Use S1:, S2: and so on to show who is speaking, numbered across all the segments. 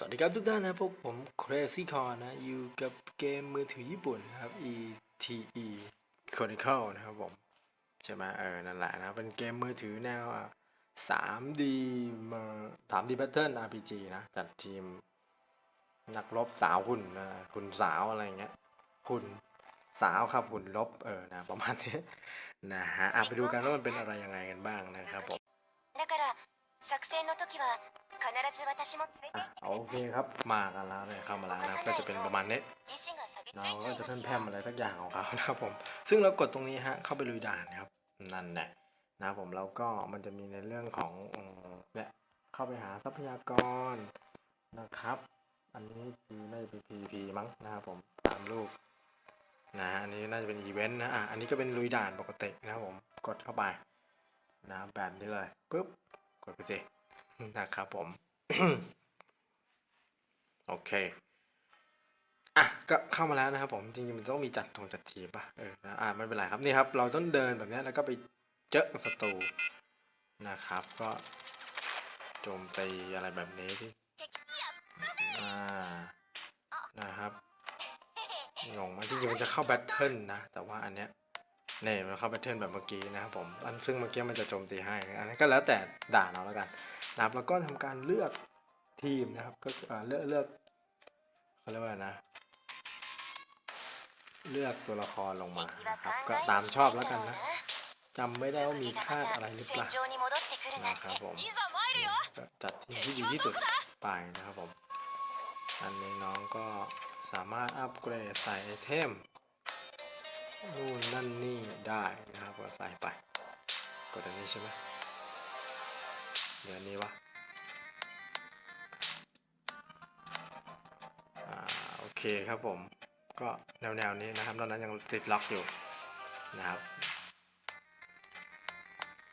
S1: สวัสดีครับทุกท่านนะพวกผม Crazy c o r นะอยู่กับเกมมือถือญี่ปุ่นนะครับ ETE Chronicle นะครับผม ใช่ไหมเออ นั่นแหละนะเป็นเกมมือถือแนว 3D มาามดี Pattern RPG นะ จัดทีม นักรบสาวหุ่นนะหุ่นสาวอะไรเงี้ยหุ่นสาวครับหุ่นลบเออนะประมาณนี้นะฮะไปดูกันว่ามันเป็นอะไรยังไงกันบ้างนะครับผม
S2: 作戦の時は必ず私も連れて
S1: อ่ะ
S2: 行って
S1: โอเคครับ มากันแล้วเนี่ยเข้ามาแล้วนะก็จะเป็นประมาณนี้
S2: 義士が錆びつ
S1: เรา
S2: いち
S1: ก็
S2: ゃい
S1: จะ
S2: ま
S1: เพิ่
S2: す
S1: ม
S2: よ
S1: แพมอะไรสักอย่างของเขานะครับผม ซึ่งเรากดตรงนี้ฮะ เข้าไปลุยด่านนะครับ นั่นแหละนะครับผมแล้วก็มันจะมีในเรื่องของอืมเนี่ยเข้าไปหาทรัพยากรนะครับ อันนี้พีไม่เป็น PVP มั้งนะครับผมตามลูกนะอันนี้น่าจะเป็นอีเวนต์นะอ่ะอันนี้ก็เป็นลุยด่านปกตินะครับผมกดเข้าไปนะแบบนี้เลยปุ๊บ กดไปสินะครับผม โอเค อะ ก็เข้ามาแล้วนะครับผม จริงๆ มันต้องมีจัดทงจัดทีป่ะ เอออะไม่เป็นไรครับ นี่ครับ เราต้องเดินแบบนี้แล้วก็ไปเจอศัตรูนะครับ ก็โจมตีอะไรแบบนี้ที่อ่า นะครับ งงไหมจริงๆมันจะเข้าแบทเทิลนะ แต่ว่าอันเนี้ย นี่มันเข้าไปเทิร์นแบบเมื่อกี้นะครับผม อันซึ่งเมื่อกี้มันจะโจมตีให้ อันนั้นก็แล้วแต่ด่าเราแล้วกันนะแล้วก็ทำการเลือกทีมนะครับ ก็เลือกเลือกเขาเรียกว่านะ เลือกตัวละครลงมาครับ ก็ตามชอบแล้วกันนะจำไม่ได้ว่ามีคา
S2: ด
S1: อะไรหรือเปล่านะครับผมจัดทีมที่ดีที่สุดไปนะครับผม อันนี้น้องก็สามารถอัปเกรดใส่ไอเทม นู่นนั่นนี่ได้นะครับก็ใส่ไป กดอันนี้ใช่ไหมเดี๋ยวนี้วะโอเคครับผม ก็แนวๆนี้นะครับตอนนั้นยังติดล็อกอยู่นะครับ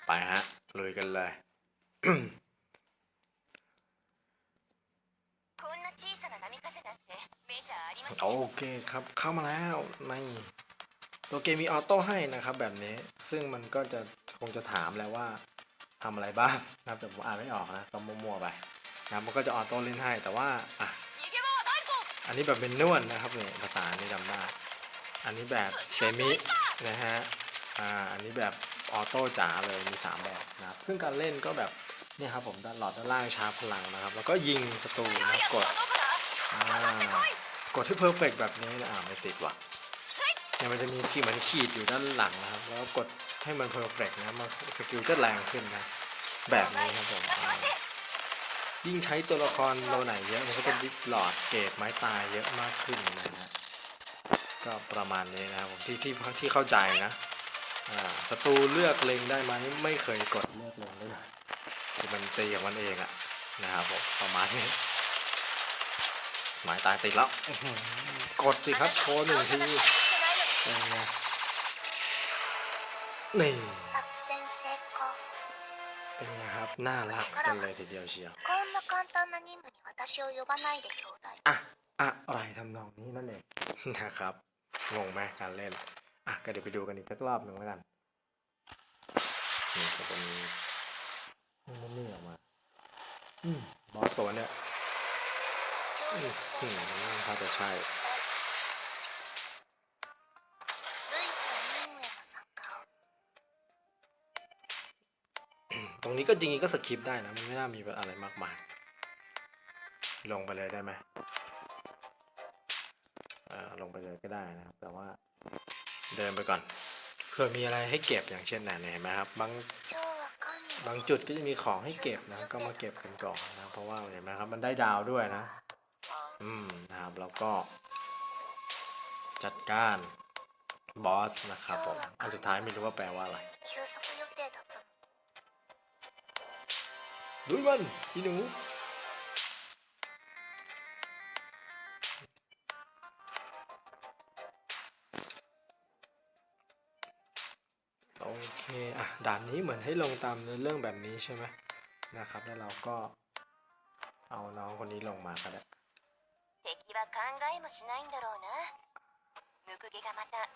S1: ไปฮะลุยกันเลยโอเคครับเข้ามาแล้วใน ตัวเกมมีออโต้ให้นะครับแบบนี้ซึ่งมันก็จะคงจะถามแล้วว่าทำอะไรบ้างนะครับแต่ผมอ่านไม่ออกนะก็มั่วๆไปนะมันก็จะออโต้เล่นให้แต่ว่าอะอันนี้แบบเป็นนวลนนะครับเนี่ยภาษานี่จำได้อันนี้แบบเซมินะฮะอ่าอันนี้แบบออโต้จ๋าเลยมี 3 แบบนะครับ ซึ่งการเล่นก็แบบเนี่ยครับผมด้หลอดด้านล่างชาร์พลังนะครับ แล้วก็ยิงศัตรูนะกดอ่ากดที่เพอร์เฟกแบบนี้นะอ่าไม่ติดว่ะ เนี่ยมันจะมีขีดเหมือนขีดอยู่ด้านหลังนะครับ แล้วกดให้มันเพอร์เฟกนะมันสกิลจะแรงขึ้นนะแบบนี้ครับผมยิ่งใช้ตัวละครโลไหนเยอะมันก็จะดิสหลอดเกรดไม้ตายเยอะมากขึ้นนะฮะก็ประมาณนี้นะครับผมที่ที่ที่เข้าใจนะอ่าศัตรูเลือกเล็งได้ไหมไม่เคยกดเลือกเล็งได้เลยคือมันตีของมันเองอะนะครับผมประมาณนี้หมายตายติดแล้วกดสิครับโชว์หนึ่งที เป็นไงนี่
S2: 作戦成功
S1: เป็นไงครับ น่ารักกันเลยทีเดียวเชียว
S2: こんな簡単な任務に私を呼ばないでちょうだい
S1: อ่ะอะไรทำนองนี้นั่นเอง นะครับ งงไหมการเล่น อ่ะ ก็เดี๋ยวไปดูกันอีกสักรอบหนึ่งแล้วกัน นี่ก็จะมีมันนี่ออกมา อืมบอสตัวเนี่ยอืมอืมถ้าจะใช่ ตรงนี้ก็จริงๆก็สกิปได้นะมันไม่น่ามีอะไรมากมาย ลงไปเลยได้ไหมเออลงไปเลยก็ได้นะครับ แต่ว่าเดินไปก่อนเพื่อมีอะไรให้เก็บอย่างเช่นไะนเห็นไหมครับบางบางจุดก็จะมีของให้เก็บนะก็มาเก็บกันก่อนนะเพราะว่าเห็นไหมครับมันได้ดาวด้วยนะ อืมนะครับแล้วก็ จัดการบอสนะครับผมอันสุดท้ายไม่รู้ว่าแปลว่าอะไร ลุยมันพี่หนูโอเคอะด่านนี้เหมือนให้ลงตามเรื่องแบบนี้ใช่ไหมนะครับ แล้วเราก็ เอาน้องคนนี้ลงมาก็ได้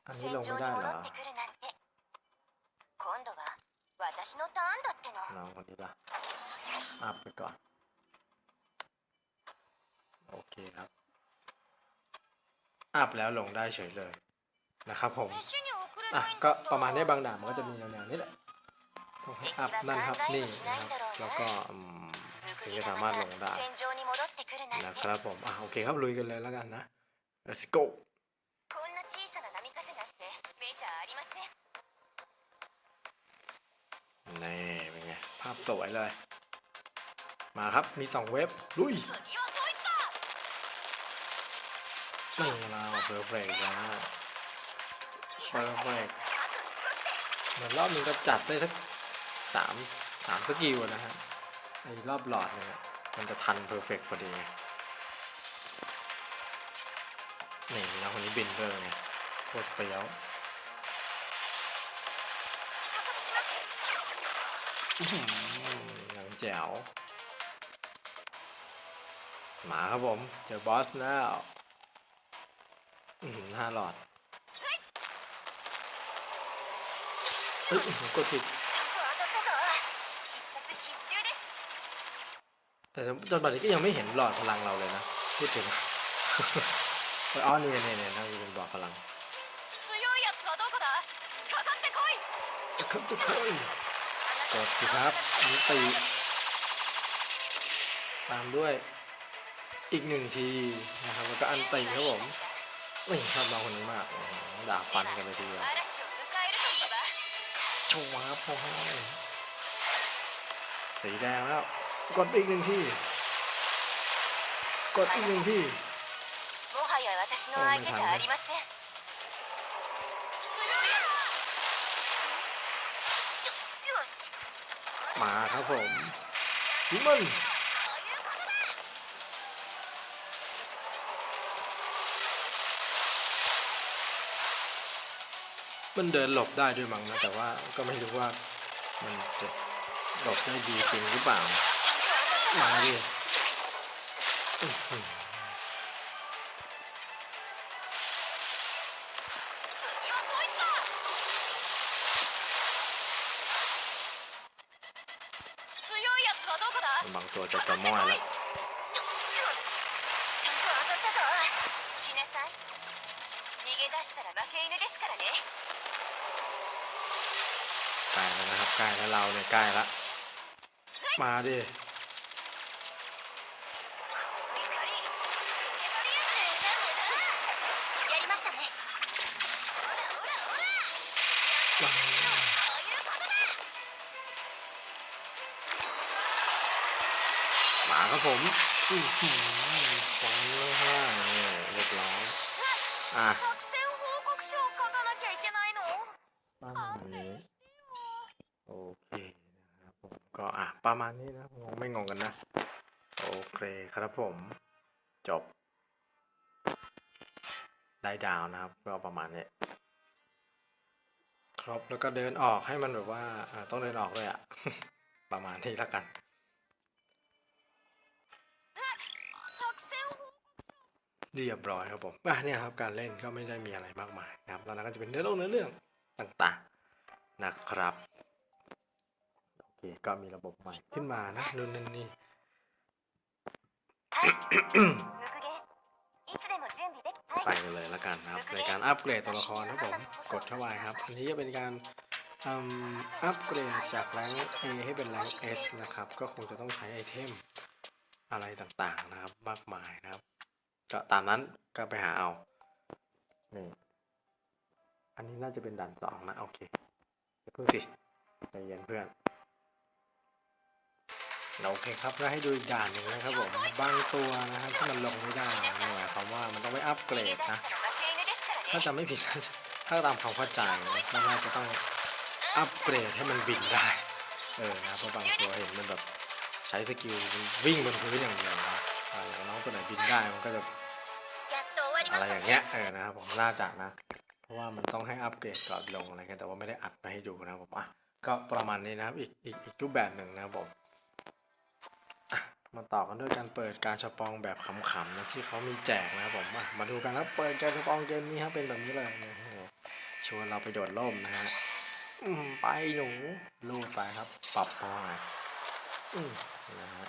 S2: อันนี้ลงไม่ได้เหรอ
S1: น้องคนนี้ล่ะ อัพไปก่อน โอเคครับ อัพแล้วลงได้เฉยเลยนะครับผม อะ ก็ประมาณนี้บางด่านมันก็จะมีแนวๆนี้แหละอัพนั่นครับนี่นะครับ แล้วก็ถึงจะสามารถลงได้นะครับผม อะ โอเคครับ ลุยกันเลยแล้วกันนะ let's go นี่เป็นไง ภาพสวยเลย มาครับมี 2 เว็บลุย
S2: ไม่
S1: เราเพอร์เฟกต์แล้วเพอร์เฟกต์เหมือนรอบนึงก็จัดได้สักสามสามสกิลนะฮะไอ้รอบหลอดเนี่ยมันจะทันเพอร์เฟกต์พอดีนี่เราคนนี้บินเบอร์ไงโคตรเปรี้ยวหนังแจ๋ว มาครับผม เจอบอสแล้วน่าหลอดเฮ้ยกดผิดแต่จนบัดนี้ก็ยังไม่เห็นหลอดพลังเราเลยนะพูดถึงอ๋อนี่เนี่ยเนี่ยนั่ง
S2: อยู่บนบอ
S1: กพลังกคนกดสิครับมีตีตามด้วย อีกหนึ่งทีนะครับแล้วก็อันตีครับผมนี่ครับน้องคนนี้มากด่าฟันกันเลยทีเดียวชว้าพอสีแดงแล้วกดอีกหนึ่งทีกดอีกหนึ่งที
S2: โอ้ไม่ทัน
S1: มาครับผมยิมัน มันเดินหลบได้ด้วยมั้งนะแต่ว่าก็ไม่รู้ว่ามันจะหลบได้ดีจริงหรือเปล่ามาดิบางตัวจะจะม้อยแล้ว กล้ละ มาดิมาครับผมฟังเลยฮะเรียบร้อยอะ ประมาณนี้นะงงไม่งงกันนะ โอเคครับผม จบ ได้ดาวนะครับ ก็ประมาณนี้ ครับแล้วก็เดินออกให้มันแบบว่าต้องเดินออกเลยอะประมาณนี้แล้วกันเรียบร้อยครับผมอะเนี่ยครับการเล่นก็ไม่ได้มีอะไรมากมายนะครับตอนนั้นก็จะเป็นเรื่องเนื้เรื่องต่างๆนะครับ คก็มีระบบใหม่ขึ้นมานะนู่นนี่ไปกันเลยละกันครับในการอัปเกรดตัวละครครับผมกดเข้าไปครับ อันนี้จะเป็นการอัปเกรดจากแรงเอให้เป็นแรงเอสนะครับ ก็คงจะต้องใช้ไอเทมอะไรต่างๆนะครับ มากมายนะครับ ก็ตามนั้นก็ไปหาเอานี่อันนี้น่าจะเป็นด่านสองนะ โอเคเพื่อนสิใจเย็นเพื่อน โอเคครับแล้วให้ดูอีกด่านหนึ่งนะครับผมบางตัวนะครับที่มันลงไม่ได้หมายความว่ามันต้องไปอัปเกรดนะถ้าจำไม่ผิดถ้าตามความเข้าใจนะมันน่าจะต้องอัปเกรดให้มันบินได้เออนะเพราะบางตัวเห็นมันแบบใช้สกิลวิ่งบนพื้นอย่างเดียวนะอย่างน้องตัวไหนบินได้มันก็จะอะไรอย่างเงี้ยเออนะครับผมล่าจากนะ เพราะว่ามันต้องให้อัปเกรดก่อนลงอะไรกันแต่ว่าไม่ได้อัดไปให้ดูนะผมอะก็ประมาณนี้นะครับอีกอีกอีกรูปแบบหนึ่งนะครับผม มาต่อกันด้วยการเปิดการชปองแบบขำๆนะที่เขามีแจกนะครับผมมาดูกันครับเปิดการชปองเกมนี้ครับเป็นแบบนี้เลยนะโอ้โหชวนเราไปโดดร่มนะฮะไปหนูลูดไปครับ ปรับพอหน่อยนะฮะ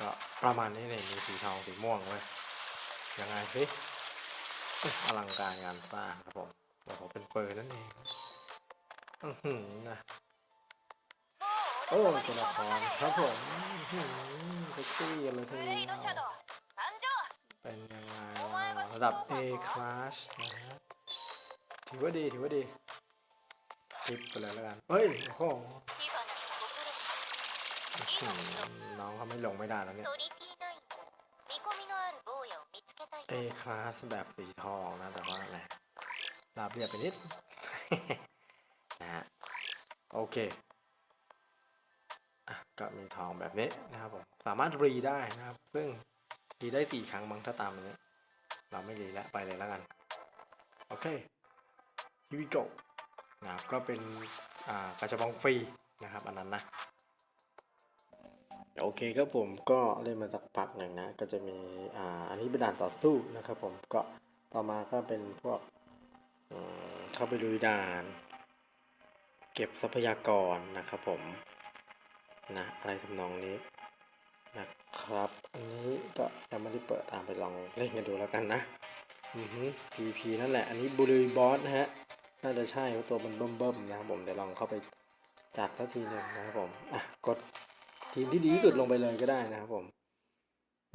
S1: ก็ประมาณนี้เนี่ยมีสีทองสีม่วงเว้ยยังไงสิเอ้อลังการงานสร้างครับผมโอ้โหเป็นเปืนนั่นเองอือหือนะ โอ้ตัวละครครับผมเซ็กซี่อะไรทั้
S2: งนี้
S1: เป็นยังไงระดับ A class นะถือว่าดีถือว่าดีซิปไปเลยแล้วกันเฮ้ยโอ้โหน้องเขาไม่หลงไม่ได้แล้วเนี่ย A class แบบสีทองนะ แต่ว่าอะไรราบเรียบไปนิด นะฮะ โอเค ก็มีทองแบบนี้นะครับผมสามารถรีได้นะครับ ซึ่งรีได้สี่ครั้งมั้งถ้าตามนี้ เราไม่รีแล้วไปเลยแล้วกัน โอเค here we go นะครับก็เป็นอ่ากระชับองฟรีนะครับ อันนั้นนะโอเคครับผมก็เล่นมาสักพักหนึ่งนะ ก็จะมีอ่าอันนี้เป็นด่านต่อสู้นะครับผมก็ต่อมาก็เป็นพวกเข้าไปลุยด่าน เก็บทรัพยากรนะครับผม นะอะไรทำนองนี้นะครับ อันนี้ก็ยังไม่ได้เปิดตามไปลองเล่นกันดูแล้วกันนะ อือฮึ PVP นั่นแหละ อันนี้บูรีบอสนะฮะ น่าจะใช่เพราะตัวมันเบิ่มๆนะครับผมเดี๋ยวลองเข้าไปจัดสักทีหนึ่งนะครับผม อะ กดทีมที่ดีสุดลงไปเลยก็ได้นะครับผม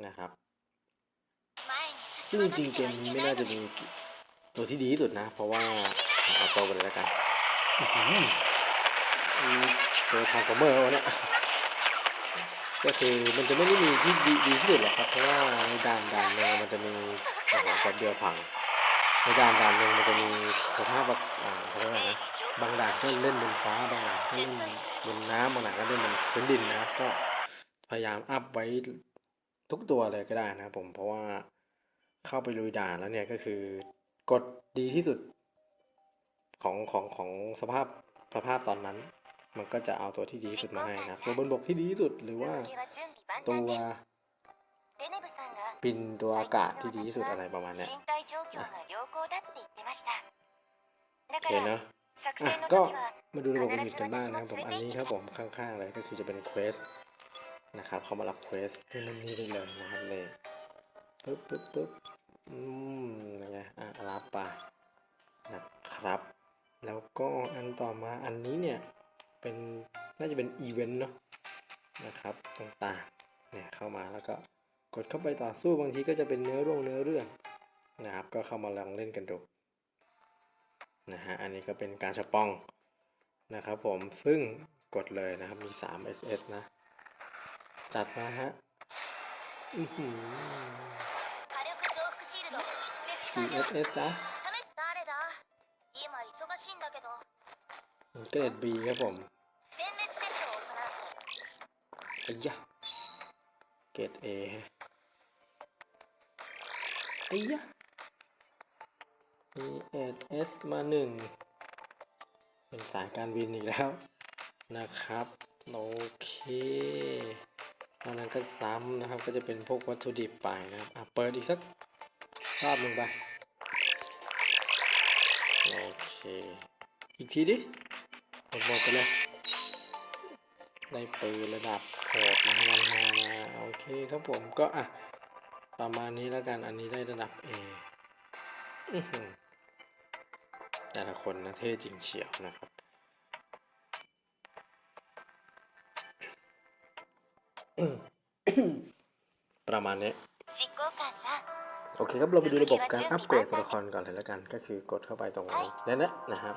S1: นะครับซึ่งจริงเกมนี้ไม่น่าจะมีตัวที่ดีที่สุดนะ เพราะว่าเอาตัวไปเลยแล้วกันเจอทางคอมเมอร์เนี่ย ก็คือมันจะไม่ได้มีที่ดีดีที่สุดหรอกครับเพราะว่าในด่านด่านหนึ่งมันจะมีโอ้โหแป๊บเดียวพังในด่านด่านหนึ่งมันจะมีสภาพแบบอ่าเขาเรียกว่าไงนะบางด่านก็เล่นบนฟ้าบางด่านก็เล่นบนน้ำบางด่านก็เล่นบนพื้นดินนะก็พยายามอัพไว้ทุกตัวเลยก็ได้นะผมเพราะว่าเข้าไปลุยด่านแล้วเนี่ยก็คือกดดีที่สุดของของของสภาพสภาพตอนนั้น มันก็จะเอาตัวที่ดีที่สุดมาให้นะตัวบนบกที่ดีที่สุดหรือว่าตัวบินตัวอากาศที่ดีที่สุดอะไรประมาณนี้โอเคเนาะก็มาดูระบบอีกนกันบ้างนะครับผมอันนี้ครับผมข้างๆเลยก็คือจะเป็นเควสนะครับเขามารับเควสที่มันนี่เลยนะครับเลยปึ๊บปึ๊บปึ๊บอืมนะงอะรับไปนะครับ แล้วก็อันต่อมาอันนี้เนี่ย เป็นน่าจะเป็นอีเวนต์เนาะนะครับต่างๆเนี่ยเข้ามาแล้วก็กดเข้าไปต่อสู้บางทีก็จะเป็นเนื้อเรื่องเนื้อเรื่องนะครับ ก็เข้ามาลองเล่นกันดูนะฮะอันนี้ก็เป็นการชป้องนะครับผมซึ่งกดเลยนะครับมี 3 SS นะ จัดมาฮะอือหือ SS จ้ะ เกรดบีครับผมไอ้ยะเกรดเอไอ้ยะมีเอ็ดเอสมาหนึ่งเป็นสายการบินอีกแล้วนะครับ โอเคตอนนั้นก็ซ้ำนะครับ ก็จะเป็นพวกวัตถุดิบไปนะครับอะเปิดอีกสักรอบหนึ่งไป โอเค อีกทีดิ ผมบอกไปเลยได้ปืนระดับขอบมาให้มันมาโอเคครับผมก็อะประมาณนี้แล้วกันอันนี้ได้ระดับ A แต่ละคนนะเท่จริงเฉียวนะครับ ประมาณนี้ โอเคครับ เราไปดูระบบการอัปเกรดตัวละครก่อนเลยแล้วกัน ก็คือกดเข้าไปตรงนี้นั่นนะนะครับ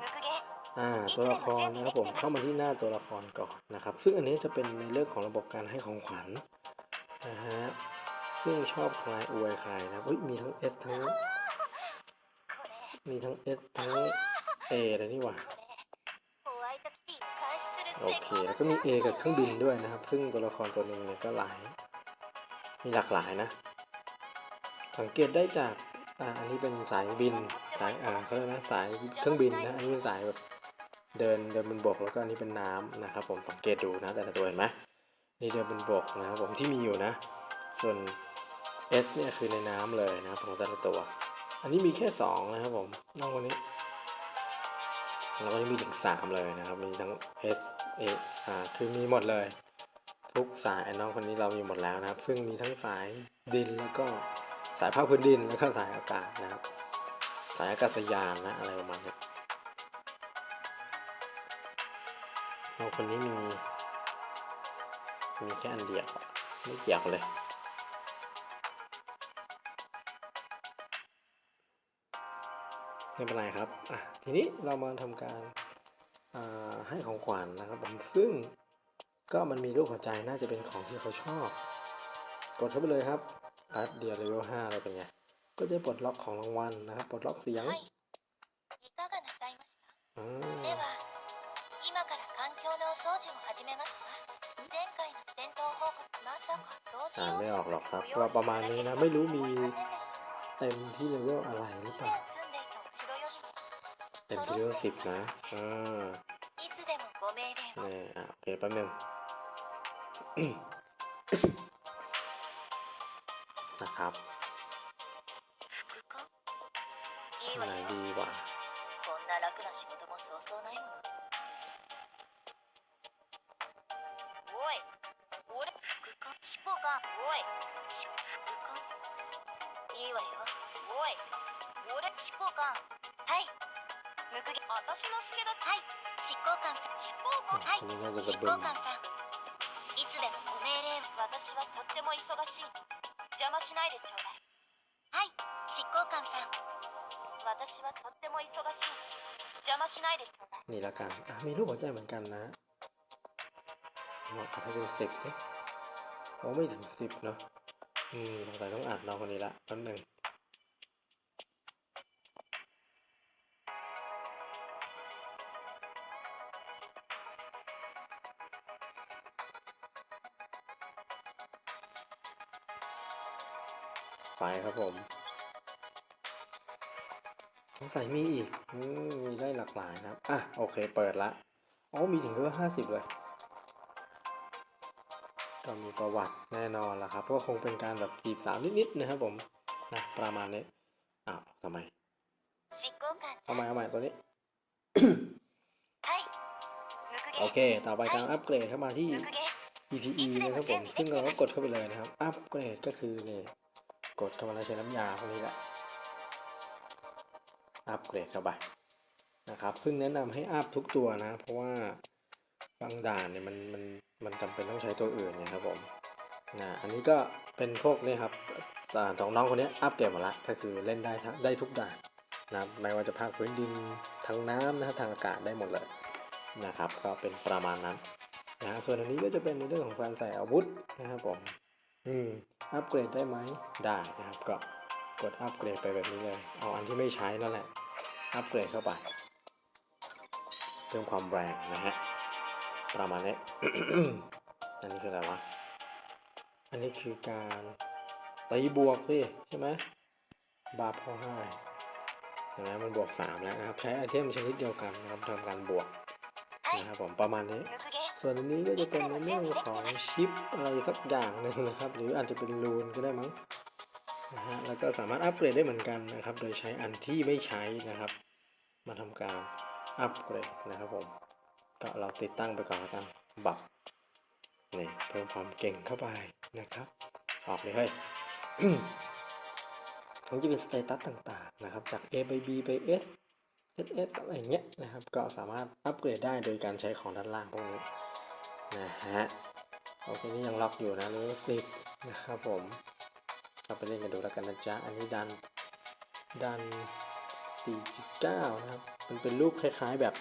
S1: อ่าตัวละครนะครับผมเข้ามาที่หน้าตัวละครก่อนนะครับ ซึ่งอันนี้จะเป็นในเรื่องของระบบการให้ของขวัญนะฮะซึ่งชอบคลายอวยคลานะเฮ้ยมีทั้ง S ทั้งมีทั้ง S ทั้ง A เลยนี่หว่าโอเคแล้วก็มี A กับเครื่องบินด้วยนะครับ ซึ่งตัวละครตัวหนึ่งเนี่ยก็หลาย มีหลากหลายนะ สังเกตได้จากอ่าอันนี้เป็นสายบินสายอ่าเขาเรียกนะสายเครื่องบินนะอันนี้เป็นสายแบบ เดินเดินบนบกแล้วก็อันนี้เป็นน้ำนะครับผมสังเกตดูนะแต่ละตัวเห็นไหมนี่เดินบนบกนะครับผมที่มีอยู่นะ ส่วน S เนี่ยคือในน้ำเลยนะครับของแต่ละตัว อันนี้มีแค่สองนะครับผมนอกวันนี้ แล้วก็มีถึงสามเลยนะครับ มีทั้ง S A อ่าคือมีหมดเลย ทุกสายน้องคนนี้เรามีหมดแล้วนะครับ ซึ่งมีทั้งสายดินแล้วก็สายภาคพื้นดินแล้วก็สายอากาศนะครับ สายอากาศยานนะอะไรประมาณนี้ เอาคนนี้มี มีแค่อันเดียวไม่เกี่ยวเลยไม่เป็นไรครับ อะ ทีนี้เรามาทำการให้ของขวัญนนะครับผมซึ่งก็มันมีรูปหัวใจน่าจะเป็นของที่เขาชอบ กดเข้าไปเลยครับรัดเดียวเลเวลห้าอะไรเป็นไง ก็จะปลดล็อกของรางวัลนะครับ ปลดล็อกเสียงอ๋
S2: อ 始めますわ前回の戦闘報告まさか掃除
S1: อ่าน
S2: 用
S1: ไม่
S2: 品
S1: ออกหรอกครับ
S2: ご用意
S1: ว่าประมาณนี้นะ ไม่รู้มี
S2: いただけると思いませんでした
S1: เต็มที่เลเวลอะไรห
S2: 以
S1: รือเป
S2: 前
S1: ล่า
S2: 住んでいたお城よりも
S1: เต็มที่เลเวลสิบนะอ่า
S2: いつでもご命令を
S1: นี่อ่ะโอเคแป๊บหนึง นะครับ
S2: 副官いい
S1: อั
S2: わ
S1: นไหน
S2: よ
S1: ดีกว่า
S2: こんな楽な仕事もそうそうないもの 執行官おいし副官いいわよおい俺執行官はいムクゲ私の助だはい執行官さん執行官はい
S1: これが
S2: 執行
S1: ブン
S2: 官さんいつでもご命令を私はとっても忙しい邪魔しないでちょうだいはい執行官さん私はとっても忙しい邪魔しないでちょうだい
S1: นี่ละกัน อ่ะ มีรูปหัวใจเหมือนกันนะลองอัดให้เป็นสิบ โอ้ไม่ถึงสิบเนาะ อืมสงสัยต้องอัดน้องคนนี้ละแป๊บหนึ่งไปครับผมสงสัยมีอีกอืมมีได้หลากหลายนะครับ อะ โอเค เปิดละอ๋อมีถึงด้วยห้าสิบเลย ก็มีประวัติแน่นอนละครับ ก็คงเป็นการแบบจีบสาวนิดๆนะครับผมนะประมาณนี้อ้าวทำไม
S2: ทำ
S1: ไมทำไมตัวนี้โอเค ต่อไปการอัปเกรดเข้ามาที่ EPE นะครับผม ซึ่งเราก็กดเข้าไปเลยนะครับ อัปเกรดก็คือเนี่ยกดเข้ามาแล้วใช้น้ำยาพวกนี้แหละ อัปเกรดเข้าไปนะครับ ซึ่งแนะนำให้อัพทุกตัวนะ เพราะว่าบางด่านเนี่ยมันมัน มันจำเป็นต้องใช้ตัวอื่นเนี่ยครับผมนะอันนี้ก็เป็นพวกนี้ครับอ่าของน้องคนนี้อัปเกรดมดละก็คือเล่นได้ได้ทุกด่านนะครับไม่ว่าจะภาคพื้นดินทางน้ำนะครับทางอากาศได้หมดเลยนะครับ ก็เป็นประมาณนั้นนะฮะส่วนอันนี้ก็จะเป็นในเรื่องของการใส่อาวุธนะครับผมอืมอัปเกรดได้ไหมได้นะครับ ก็กดอัปเกรดไปแบบนี้เลยเอาอันที่ไม่ใช้นั่นแหละอัปเกรดเข้าไปเพิ่มความแรงนะฮะ ประมาณนี้ อันนี้คืออะไรวะ อันนี้คือการตีบวกสิใช่ไหมบาร์พ่อให้ใช่ไหมมันบวก 3 แล้วนะครับ ใช้ไอเทมชนิดเดียวกันนะครับทำการบวกนะครับผมประมาณนี้ ส่วนนี้ก็จะเป็นในเรื่องของชิปอะไรสักอย่างหนึ่งนะครับ หรืออาจจะเป็นรูนก็ได้มั้งนะฮะแล้วก็สามารถอัปเกรดได้เหมือนกันนะครับ โดยใช้อันที่ไม่ใช้นะครับ มาทำการอัปเกรดนะครับผม ก็เราติดตั้งไปก่อนแล้วกัน บับนี่เพิ่มความเก่งเข้าไปนะครับ ออกเลยเฮ้ยมันจะเป็นสเตตัสต่างๆนะครับ จาก A ไป B ไป S S S อะไรเงี้ยนะครับ ก็สามารถอัปเกรดได้โดยการใช้ของด้านล่างพวกนี้นะฮะโอเคนี่ยังล็อกอยู่นะเลเวลสิบนะครับผมเราไปเล่นกันดูแล้วกันนะจ๊ะ อันนี้ดันดัน4.9 นะครับ มันเป็นรูปคล้ายๆแบบ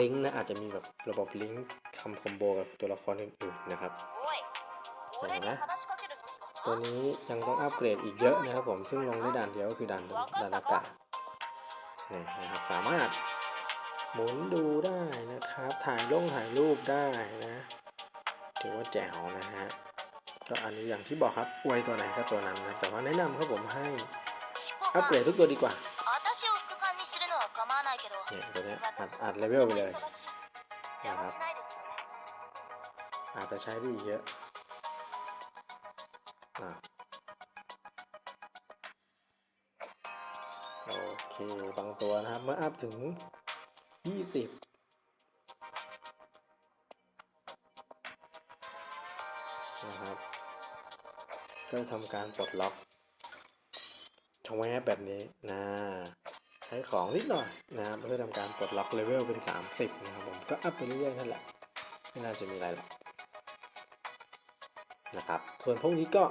S1: ลิงก์นะอาจจะมีแบบระบบลิงก์คำคอมโบกับตัวละครอื่นๆนะครับ
S2: เห็นไหม
S1: ตัวนี้ยังต้องอัปเกรดอีกเยอะนะครับผมซึ่งลงได้ด่านเดียวก็คือด่านด่านอากาศนี่นะครับสามารถหมุนดูได้นะครับ ถ่ายลงถ่ายรูปได้นะถือว่าแจ๋วนะฮะก็อันนี้อย่างที่บอกครับอวยตัวไหนก็ตัวนั้นนะแต่ว่าแนะนำครับผมให้อัปเกรดทุกตัวดีกว่า เนี่ยตัวนี้อัดอัดเลเวลไปเลย
S2: นะครับ
S1: อาจจะใช้ได้เยอะอะโอเคบางตัวนะครับ เมื่ออัพถึง 20นะครับ ก็ทำการปลดล็อกชงแวบแบบนี้นะ ใช้ของนิดหน่อยนะครับเพื่อทำการปลดล็อกเลเวลเป็น 30 นะครับผมก็อัพไปเรื่อยๆนั่นแหละไม่น่าจะมีอะไรหรอกนะครับส่วนพวกนี้ก็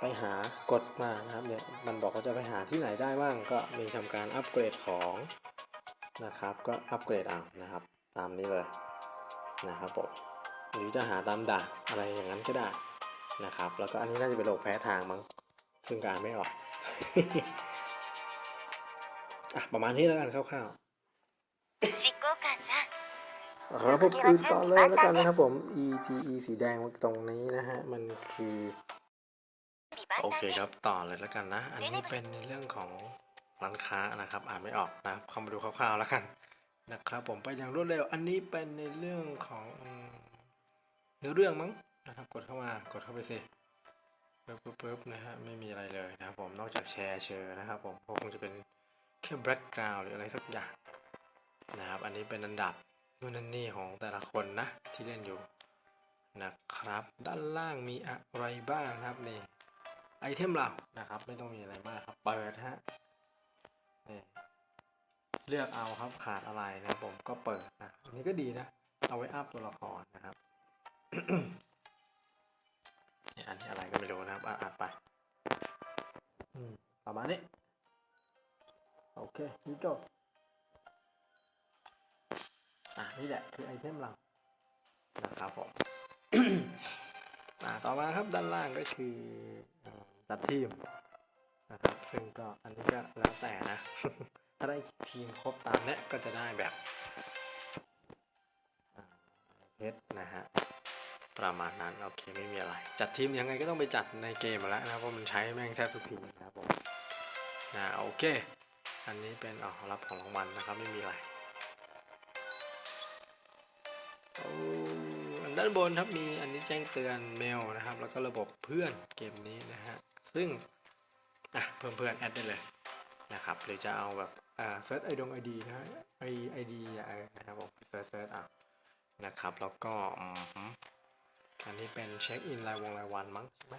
S1: ไปหากดมานะครับเนี่ยมันบอกว่าจะไปหาที่ไหนได้บ้างก็มีทำการอัปเกรดของนะครับ ก็อัปเกรดเอานะครับ ตามนี้เลยนะครับผมหรือจะหาตามด่านอะไรอย่างนั้นก็ได้นะครับ แล้วก็อันนี้น่าจะเป็นโลกแพ้ทางมั้งซึ่งการไม่ออก อะประมาณนี้แล้วกันคร่าวๆครับผมคือตอนแรกแล้วกันนะครับผม ETE สีแดงตรงนี้นะฮะ มันคือโอเคครับต่อเลยแล้วกันนะ อันนี้เป็นในเรื่องของร้านค้านะครับอ่านไม่ออกนะเข้ามาดูคร่าวๆแล้วกันนะครับผมไปอย่างรวดเร็ว อันนี้เป็นในเรื่องของเนื้อเรื่องมั้งนะครับกดเข้ามากดเข้าไปสิปึ๊บนะฮะไม่มีอะไรเลยนะครับผมนอกจากแชร์เชอร์นะครับผมก็คงจะเป็น แค่แบ็กกราวด์หรืออะไรสักอย่างนะครับ อันนี้เป็นอันดับนู่นนั่นนี่ของแต่ละคนนะที่เล่นอยู่นะครับ ด้านล่างมีอะไรบ้างนะครับนี่ไอเทมเรานะครับ ไม่ต้องมีอะไรมากครับ เปิดฮะนี่เลือกเอาครับขาดอะไรนะผมก็เปิดนะอันนี้ก็ดีนะ เอาไว้อัพตัวละครนะครับนี่อันนี้อะไรก็ไม่รู้นะครับอะอ่านไปอืมประมาณนี้ โอเคนี่จบอะนี่แหละคือไอเทมเรานะครับผมอ่าต่อมาครับด้านล่างก็คือจัดทีมนะครับ ซึ่งก็อันนี้ก็แล้วแต่นะ ถ้าได้ทีมครบตามเนี้ยก็จะได้แบบเพชรนะฮะประมาณนั้นโอเคไม่มีอะไร จัดทีมยังไงก็ต้องไปจัดในเกมมาแล้วนะเพราะมันใช้แม่งแทบทุกทีมนะครับผมนะโอเค อันนี้เป็นออกรับของรางวัลนะครับไม่มีอะไรอ้อันด้านบนครับมีอันนี้แจ้งเตือนเมลนะครับ แล้วก็ระบบเพื่อนเกมนี้นะฮะซึ่งอะเพิ่มเพื่อนแอดได้เลยนะครับหรือจะเอาแบบอ่าเซิร์ชไอดงไอดีนะฮะไอไอดีนะครับผมเซิร์ชเซิร์ชเอานะครับแล้วก็อันนี้เป็นเช็คอินรายวันรายวันมั้งใช่ไหม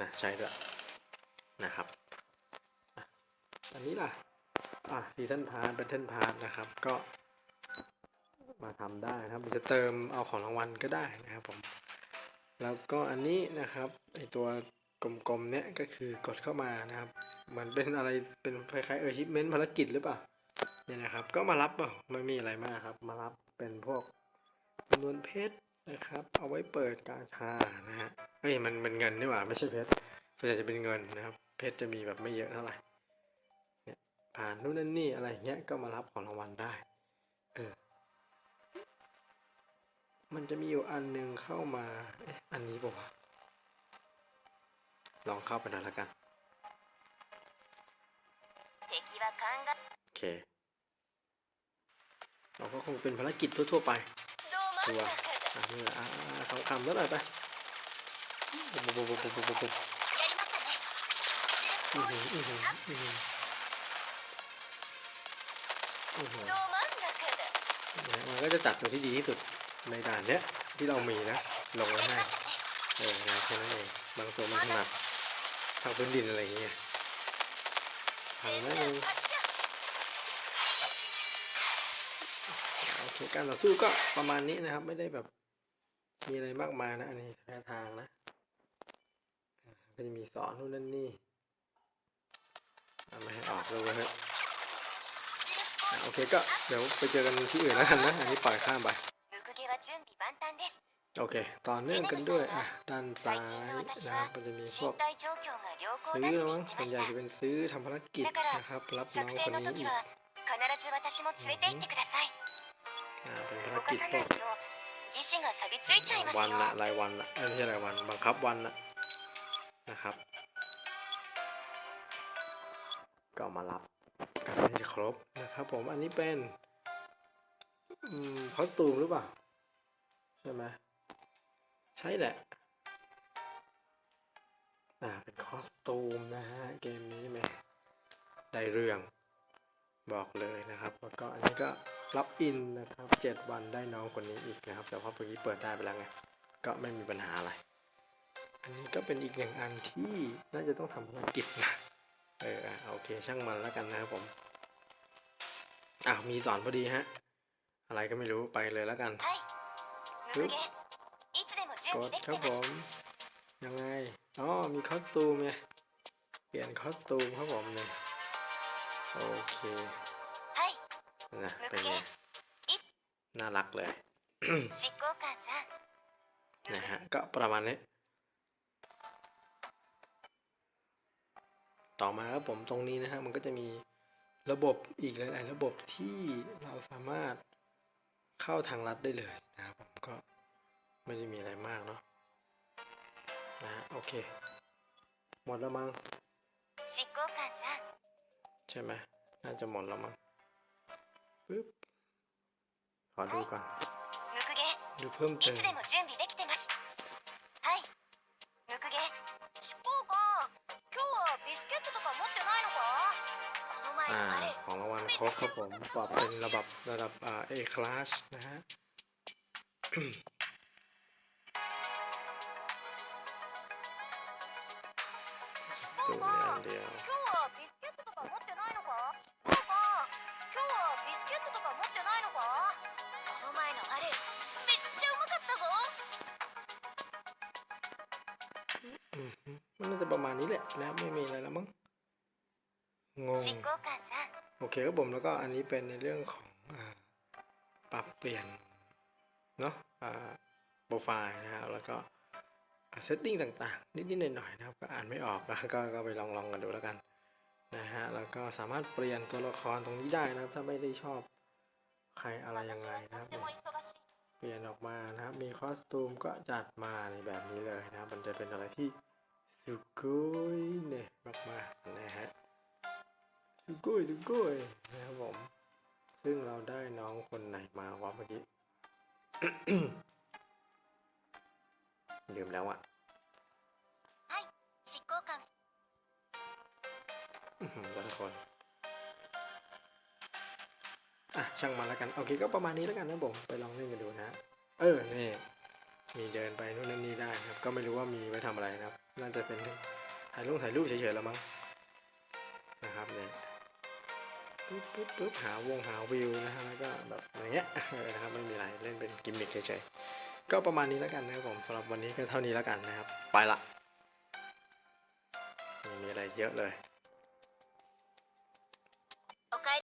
S1: นะใช่ด้วยนะครับ อันนี้ล่ะ อะซีซันพาร์ทเป็นเทนพาร์ทนะครับ ก็ มาทำได้นะครับจะเติมเอาของรางวัลก็ได้นะครับผม แล้วก็อันนี้นะครับไอตัวกลมๆเนี้ยก็คือกดเข้ามานะครับ เหมือนเป็นอะไรเป็นคล้ายๆเออชิปเมนต์ภารกิจหรือเปล่าเนี่ยนะครับ ก็มารับเปล่าไม่มีอะไรมากครับ มารับเป็นพวกจำนวนเพชรนะครับ เอาไว้เปิดกาชานะฮะเฮ้ยมันเป็นเงินนี่หว่าไม่ใช่เพชรส่วนใหญ่จะเป็นเงินนะครับ เพชรจะมีแบบไม่เยอะเท่าไหร่ ผ่านนู่นนั่นนี่อะไรเงี้ยก็มารับของรางวัลได้ เออ มันจะมีอยู่อันหนึ่งเข้ามาเอ๊ะอันนี้ป่กวะลองเข้าไปหน่อยละกันโอเค เราก็คงเป็นภารกิจทั่วๆไป
S2: ตัว
S1: อะนี่อะคำคำแล้วหน่อยไปบุบบุบบุบ
S2: บุบบุบ
S1: อือหืออือหืออือหือ มันก็จะจับตัวที่ดีที่สุดในด่านเนี้ยที่เรามีนะ ลงไว้ให้เออนะแค่นั้นเองบางตัวมันถนัดทางพื้นดินอะไรเงี้ยทางนั้นเองการต่อสู้ก็ประมาณนี้นะครับ ไม่ได้แบบมีอะไรมากมายนะ อันนี้แพ้ทางนะก็จะมีสอนนู่นนั่นนี่เอามาให้ออกเลยฮะ โอเคก็เดี๋ยวไปเจอกันที่อื่นแล้วกันนะ อันนี้ปล่อยข้ามไปโอเค ต่อเนื่องกันด้วยอะด้านซ้ายนะครับจะมีพวกซื้อมั้งส่วนใหญ่จะเป็นซื้อทำภารกิจนะครับ รับน้องคนนี้อีกอ่เป็นภารกิจพวกวันละรายวันละไม่ใช่รายวัน บังคับวันละนะครับ ก็มารับ ครบนะครับผมอันนี้เป็นคอสตูมหรือเปล่า ใช่ไหมใช่แหละอ่าเป็นคอสตูมนะฮะ เกมนี้แหม่ได้เรื่องบอกเลยนะครับ แล้วก็อันนี้ก็รับอินนะครับเจ็ดวันได้น้องคนนี้อีกนะครับ แต่ว่าเมื่อกี้เปิดได้ไปแล้วไง ก็ไม่มีปัญหาอะไร อันนี้ก็เป็นอีกหนึ่งอันที่น่าจะต้องทำภารกิจนะ เออโอเคช่างมันแล้วกันนะครับผมอะมีสอนพอดีฮะ อะไรก็ไม่รู้ไปเลยแล้วกันกดครับผม ยังไงอ๋อมีคอสตูมไงเปลี่ยนคอสตูมครับผมเนี่ยโอเคนะเป็นไงน่ารักเลยนะฮะก็ประมาณนี้ ต่อมาครับผมตรงนี้นะฮะมันก็จะมีระบบอีกหลาย ๆ ระบบที่เราสามารถเข้าทางลัดได้เลยนะครับผมก็ไม่ได้มีอะไรมากเนาะนะโอเค หมดแล้วมั้งใช่ไหมน่าจะหมดแล้วมั้งปึ๊บขอดูก่อนดูเพิ่มเติม อของรางวัลครบครับผมปรับเป็นระดับระดับอ่าเอคลาสนะฮะตัวเดียวมันน่าจะประมาณนี้แหละนะไม่มีอะไรแล้วมั้ง งงโอเคครับผมแล้วก็อันนี้เป็นในเรื่องของอปรับเปลี่ยนเนาะโปรไฟล์นะครับแล้วก็เซตติ้งต่างๆ นิดๆหน่อยๆนะครับก็อ่านไม่ออกก็ก็ไปลองๆกันดูแล้วกันนะฮะแล้วก็สามารถเปลี่ยนตัวละครตรงนี้ได้นะครับ ถ้าไม่ได้ชอบใครอะไรยังไงนะครับ เปลี่ยนออกมานะครับ มีคอสตูมก็จัดมาในแบบนี้เลยนะครับมันจะเป็นอะไรที่สุกุยเนี่ยมากๆนะฮะ ทุกยทุกยนะครับผม ซึ่งเราได้น้องคนไหนมาวะเมื่อกี้ดื่มแล้วอะแต่ละคนอะช่างมาแล้วกันโอเคก็ประมาณนี้แล้วกันนะผมไปลองเล่นกันดูนะเออนี่มีเดินไปนู่นนั่นนี่ได้ครับ ก็ไม่รู้ว่ามีไว้ทำอะไรนะครับ น่าจะเป็นถ่ายรูปถ่ายรูปเฉยๆแล้วมั้งนะครับเนี่ย ปุ๊บปุ๊บปุ๊บหาวงหาวิวนะฮะแล้วก็แบบอย่างเงี้ยนะครับไม่มีอะไรเล่นเป็นกิมมิคเฉยๆก็ประมาณนี้แล้วกันนะครับผมสำหรับวันนี้ก็เท่านี้แล้วกันนะครับ ไปละมีอะไรเยอะเลย